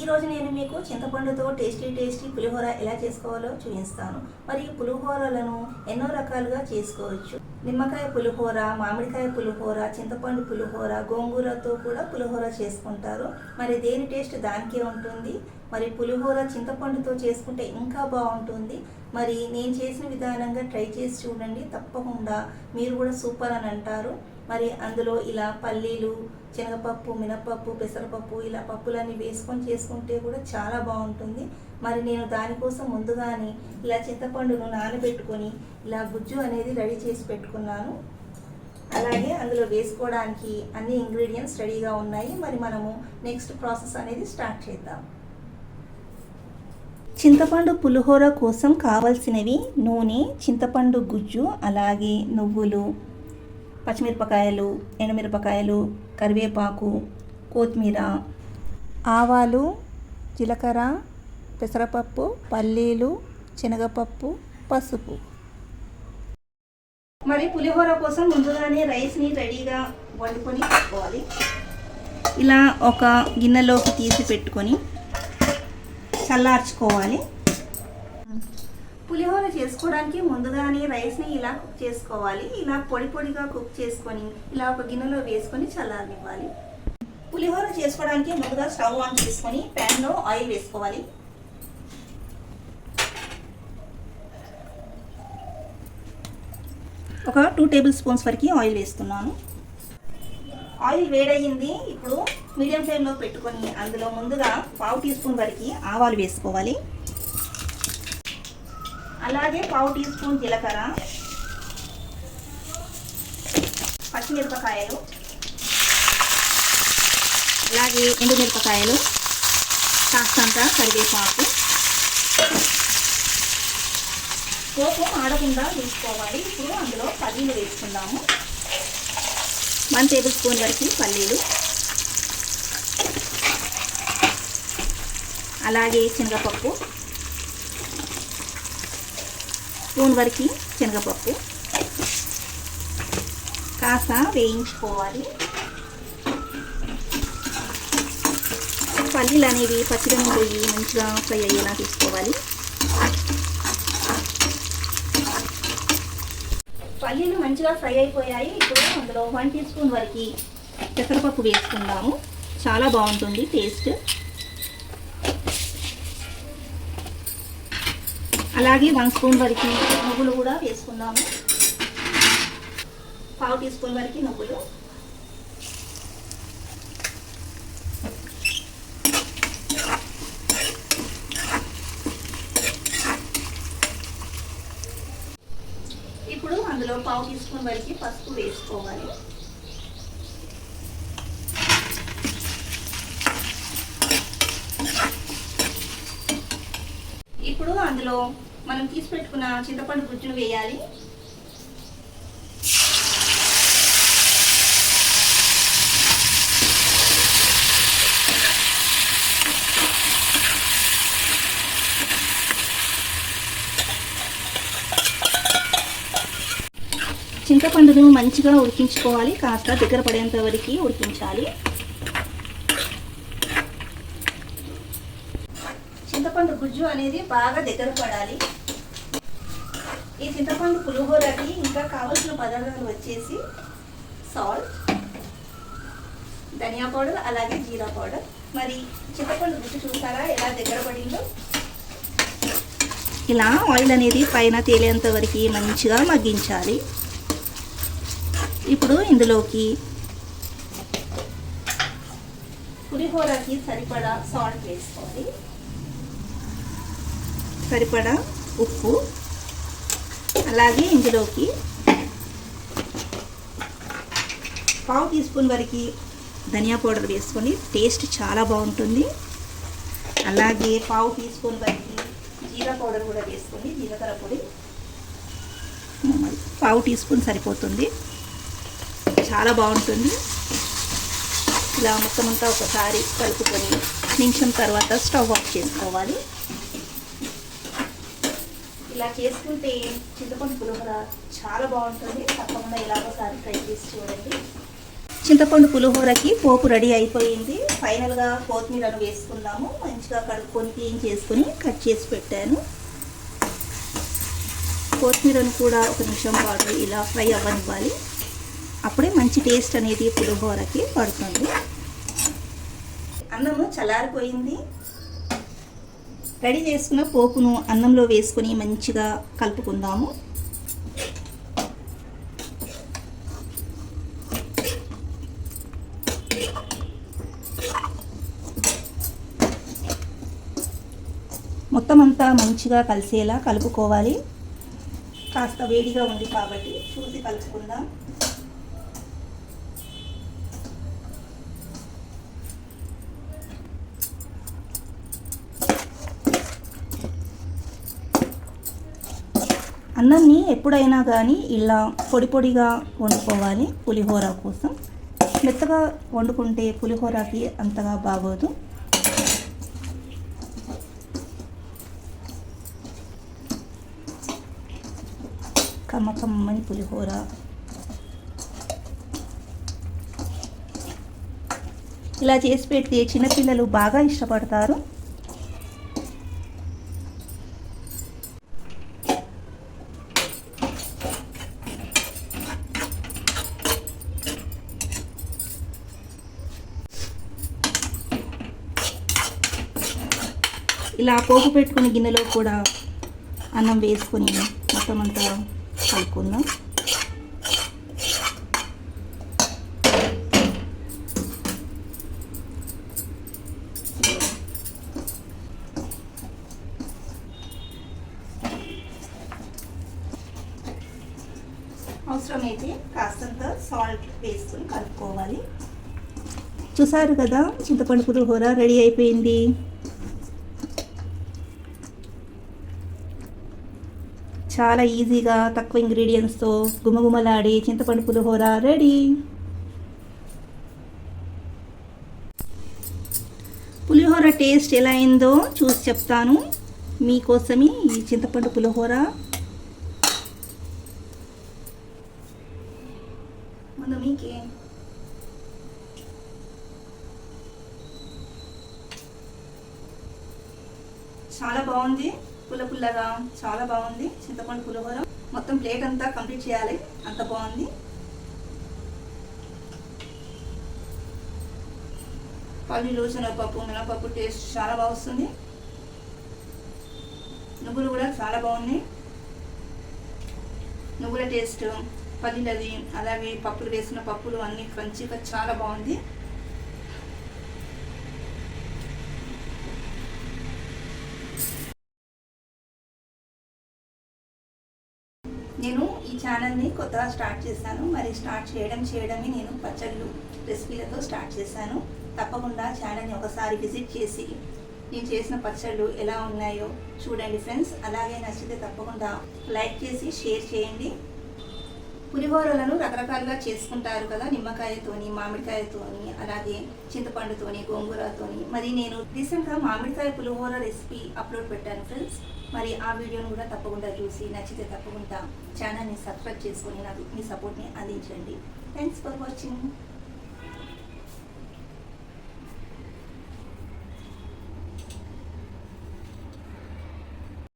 ఈ రోజు నేను మీకు చింతపండుతో టేస్టీ టేస్టీ పులిహోర ఎలా చేసుకోవాలో చూపిస్తాను. మరి పులిహోరలను ఎన్నో రకాలుగా చేసుకోవచ్చు. నిమ్మకాయ పులిహోర మామిడికాయ పులిహోర చింతపండు పులిహోర గోంగూరతో కూడా పులిహోర చేసుకుంటారు. మరి దేని టేస్ట్ దానికే ఉంటుంది? మరి పులిహోర చింతపండుతో చేసుకుంటే ఇంకా బాగుంటుంది. మరి నేను చేసిన విధానంగా ట్రై చేసి చూడండి. తప్పకుండా మీరు కూడా సూపర్ అని అంటారు. మరి అందులో ఇలా పల్లీలు శనగపప్పు మినపప్పు పెసరపప్పు ఇలా పప్పులన్నీ వేసుకొని చేసుకుంటే కూడా చాలా బాగుంటుంది. మరి నేను దానికోసం ముందుగానే ఇలా చింతపండును నానబెట్టుకొని ఇలా గుజ్జు అనేది రెడీ చేసి పెట్టుకున్నాను. అలాగే అందులో వేసుకోవడానికి అన్ని ఇంగ్రీడియంట్స్ రెడీగా ఉన్నాయి. మరి మనము నెక్స్ట్ ప్రాసెస్ అనేది స్టార్ట్ చేద్దాం. చింతపండు పులిహోర కోసం కావలసినవి నూనె చింతపండు గుజ్జు అలాగే నువ్వులు పచ్చిమిరపకాయలు ఎండుమిరపకాయలు కరివేపాకు కొత్తిమీర ఆవాలు జీలకర్ర పెసరపప్పు పల్లీలు శనగపప్పు పసుపు. మరి పులిహోర కోసం ముందుగానే రైస్ని రెడీగా వండుకొని పెట్టుకోవాలి. ఇలా ఒక గిన్నెలోకి తీసి పెట్టుకొని చల్లార్చుకోవాలి. పులిహోర చేసుకోవడానికి ముందుగానే రైస్ని ఇలా కుక్ చేసుకోవాలి. ఇలా పొడి పొడిగా కుక్ చేసుకొని ఇలా ఒక గిన్నెలో వేసుకొని చల్లారనివ్వాలి. పులిహోర చేసుకోవడానికి ముందుగా స్టవ్ ఆన్ చేసుకొని ప్యాన్లో ఆయిల్ వేసుకోవాలి. ఒక టూ టేబుల్ స్పూన్స్ వరకు ఆయిల్ వేస్తున్నాను. ఆయిల్ వేడయ్యింది. ఇప్పుడు మీడియం ఫ్లేమ్లో పెట్టుకొని అందులో ముందుగా పావు టీ స్పూన్ వరకు ఆవాలు వేసుకోవాలి. అలాగే పావు టీ స్పూన్ జీలకర్ర పచ్చిమిరపకాయలు అలాగే ఎండుమిరపకాయలు కాస్తంత కరివేపాకు. పోపు ఆడకుండా తీసుకోవాలి ఇప్పుడు అందులో పల్లీలు వేసుకుందాము. వన్ టేబుల్ స్పూన్ వరకు పల్లీలు. అలాగే శనగపప్పు. స్పూన్ వరకు శనగపప్పు. కాస్త వేయించుకోవాలి. పల్లీలు అనేవి పచ్చిదనం పోయి మంచిగా ఫ్రై అయ్యేలా తీసుకోవాలి. పల్లీలు మంచిగా ఫ్రై అయిపోయాయి. ఇప్పుడు అందులో వన్ టీ స్పూన్ వరకు పెసరపప్పు వేసుకుందాము. చాలా బాగుంటుంది టేస్ట్. అలాగే వన్ స్పూన్ వరకు నువ్వులు కూడా వేసుకుందాము. పావు టీ స్పూన్ వరకు నువ్వులు. ఇప్పుడు అందులో పావు టీ స్పూన్ వరకు పసుపు వేసుకోవాలి. ఇప్పుడు అందులో మనం తీసి పెట్టుకున్న చింతపండు గుజ్జును వేయాలి. చింతపండును మంచిగా ఉడికించుకోవాలి కాస్త దగ్గర పడేంత వరకు ఉడికించాలి. చింతపండు గుజ్జు అనేది బాగా దగ్గర పడాలి. ఈ చింతపండు పులిహోరకి ఇంకా కావలసిన పదార్థాలు వచ్చేసి సాల్ట్ ధనియా పౌడర్ అలాగే జీరా పౌడర్. మరి చింతపండు గుజ్జు చూసారా ఎలా దగ్గర పడిందో? ఇలా ఆయిల్ అనేది పైన తేలేంత వరకు మంచిగా మగ్గించాలి. ఇప్పుడు ఇందులోకి పులిహోరకి సరిపడా సాల్ట్ వేసుకోవాలి. సరిపడా ఉప్పు అలాగే ఇందులోకి పావు టీ స్పూన్ వరకు ధనియా పౌడర్ వేసుకొని టేస్ట్ చాలా బాగుంటుంది. అలాగే పావు టీ స్పూన్ వరకు జీరా పౌడర్ కూడా వేసుకొని జీలకర్ర పొడి. పావు టీ స్పూన్ సరిపోతుంది. చాలా బాగుంటుంది. ఇలా మొత్తం అంతా ఒకసారి కలుపుకొని నిమిషం తర్వాత స్టవ్ ఆఫ్ చేసుకోవాలి. ఇలా చేసుకుంటే చింతపండు పులిహోర చాలా బాగుంటుంది. తప్పకుండా ఇలా ఒకసారి ట్రై చేసి చూడండి. చింతపండు పులిహోరకి పోపు రెడీ అయిపోయింది. ఫైనల్గా కొత్తిమీరను వేసుకుందాము. మంచిగా కడుక్కొని క్లీన్ చేసుకొని కట్ చేసి పెట్టాను. కొత్తిమీరను కూడా ఒక నిమిషం పాటు ఇలా ఫ్రై అవ్వనివ్వాలి. అప్పుడే మంచి టేస్ట్ అనేది పులిహోరకి పడుతుంది. అన్నము చల్లారిపోయింది. రెడీ చేసుకున్న పోపును అన్నంలో వేసుకొని మంచిగా కలుపుకుందాము. మొత్తం అంతా మంచిగా కలిసేలా కలుపుకోవాలి. కాస్త వేడిగా ఉంది కాబట్టి చూసి కలుపుకుందాం. అన్నాన్ని ఎప్పుడైనా కానీ ఇలా పొడి పొడిగా వండుకోవాలి పులిహోర కోసం. మెత్తగా వండుకుంటే పులిహోరకి అంతగా బాగోదు. కమ్మకమ్మని పులిహోర. ఇలా చేసి పెడితే చిన్నపిల్లలు బాగా ఇష్టపడతారు. ఇలా పోపు పెట్టుకుని గిన్నెలో కూడా అన్నం వేసుకొని మొత్తం అంతా కలుపుకుందాం. అవసరమైతే కాస్తంత సాల్ట్ వేసుకొని కలుపుకోవాలి. చూసారు కదా చింతపండు పులిహోర రెడీ అయిపోయింది. చాలా ఈజీగా తక్కువ ఇంగ్రీడియంట్స్తో గుమగుమలాడి చింతపండు పులిహోర రెడీ. పులిహోర టేస్ట్ ఎలా అయిందో చూసి చెప్తాను. మీకోసమే ఈ చింతపండు పులిహోర. మీకే చాలా బాగుంది. పుల్ల పుల్లగా చాలా బాగుంది. చింతపండు పులిహోర. మొత్తం ప్లేట్ అంతా కంప్లీట్ చేయాలి. అంత బాగుంది. పల్లీలు శనగపప్పు మినపప్పు టేస్ట్ చాలా బాగా వస్తుంది. నువ్వులు కూడా చాలా బాగున్నాయి. నువ్వుల టేస్ట్ పల్లీలది అలాగే పప్పులు వేసిన పప్పులు అన్నీ క్రంచిగా చాలా బాగుంది. నేను ఈ ఛానల్ని కొత్తగా స్టార్ట్ చేశాను. మరి స్టార్ట్ చేయడం చేయడమే నేను పచ్చళ్ళు రెసిపీలతో స్టార్ట్ చేశాను. తప్పకుండా ఛానల్ని ఒకసారి విజిట్ చేసి నేను చేసిన పచ్చళ్ళు ఎలా ఉన్నాయో చూడండి ఫ్రెండ్స్. అలాగే నచ్చితే తప్పకుండా లైక్ చేసి షేర్ చేయండి. పులిహోరలను రకరకాలుగా చేసుకుంటారు కదా నిమ్మకాయతోని మామిడికాయతోని అలాగే చింతపండుతోని గోంగూరతోని. మరి నేను రీసెంట్గా మామిడికాయ పులిహోర రెసిపీ అప్లోడ్ పెట్టాను ఫ్రెండ్స్. మరి ఆ వీడియోను కూడా తప్పకుండా చూసి నచ్చితే తప్పకుండా ఛానల్ని సబ్స్క్రైబ్ చేసుకొని నాకు మీ సపోర్ట్ని అందించండి. Thanks for watching